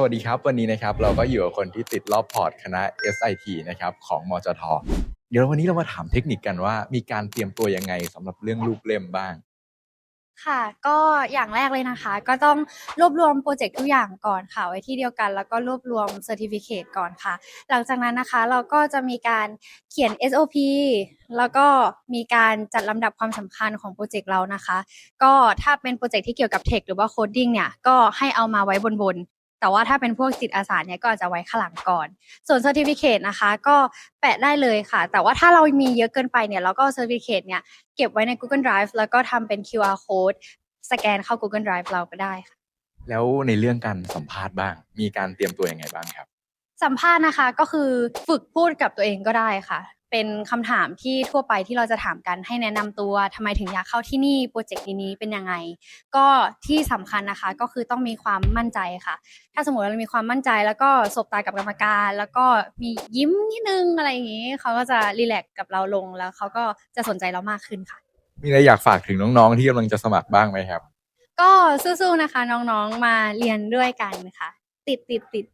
สวัสดีครับ วันนี้นะครับเราก็อยู่กับคนที่ติดรอบพอร์ตคณะ SIT นะครับของมจทเดี๋ยววันนี้เรามาถามเทคนิคกันว่า มีการเตรียมตัวยังไงสำหรับเรื่องรูปเล่มบ้าง ค่ะก็อย่างแรกเลยนะคะ ก็ต้องรวบรวมโปรเจกต์ทุกอย่างก่อนค่ะ ไว้ที่เดียวกันแล้วก็รวบรวมเซอร์ติฟิเคตก่อนค่ะ หลังจากนั้นนะคะเราก็จะมีการเขียน SOP แล้วก็มีการจัดลำดับความสำคัญของโปรเจกต์เรานะคะ ก็ถ้าเป็นโปรเจกต์ที่เกี่ยวกับเทคหรือว่าโคดดิ้งเนี่ยก็ให้เอามาไว้บนบน แต่ว่าถ้าเป็นพวกจิตอาสาเนี่ยก็จจะไว้ข้างหลังก่อน ส่วนเซอร์ติฟิเคตนะคะ ก็แปะได้เลยค่ะ แต่ว่าถ้าเรามีเยอะเกินไปเนี่ยเราก็เซอร์ติฟิเคตเนี่ยเก็บไว้ใน Google Drive แล้วก็ทำเป็น QR code สแกนเข้า Google Drive เราก็ได้ค่ะ แล้วในเรื่องการสัมภาษณ์บ้าง มีการเตรียมตัวยังไงบ้างครับ สัมภาษณ์นะคะก็คือฝึกพูดกับตัวเองก็ได้ค่ะ เป็นคำถามที่ทั่วไปที่เราจะถามกันให้แนะนำตัวทำไมถึงอยากเข้าที่นี่โปรเจกต์นี้เป็นยังไง ก็ที่สำคัญนะคะก็คือต้องมีความมั่นใจค่ะ ถ้าสมมติเรามีความมั่นใจ แล้วก็สบตากับกรรมการ แล้วก็มียิ้มนิดนึงอะไรอย่างนี้เขาก็จะรีแลกซ์กับเราลงแล้วเขาก็จะสนใจเรามากขึ้นค่ะ มีอะไรอยากฝากถึงน้องๆ ที่กำลังจะสมัครบ้างไหมครับ ก็สู้ๆนะคะน้องๆมาเรียนด้วยกันค่ะ ติดติดติด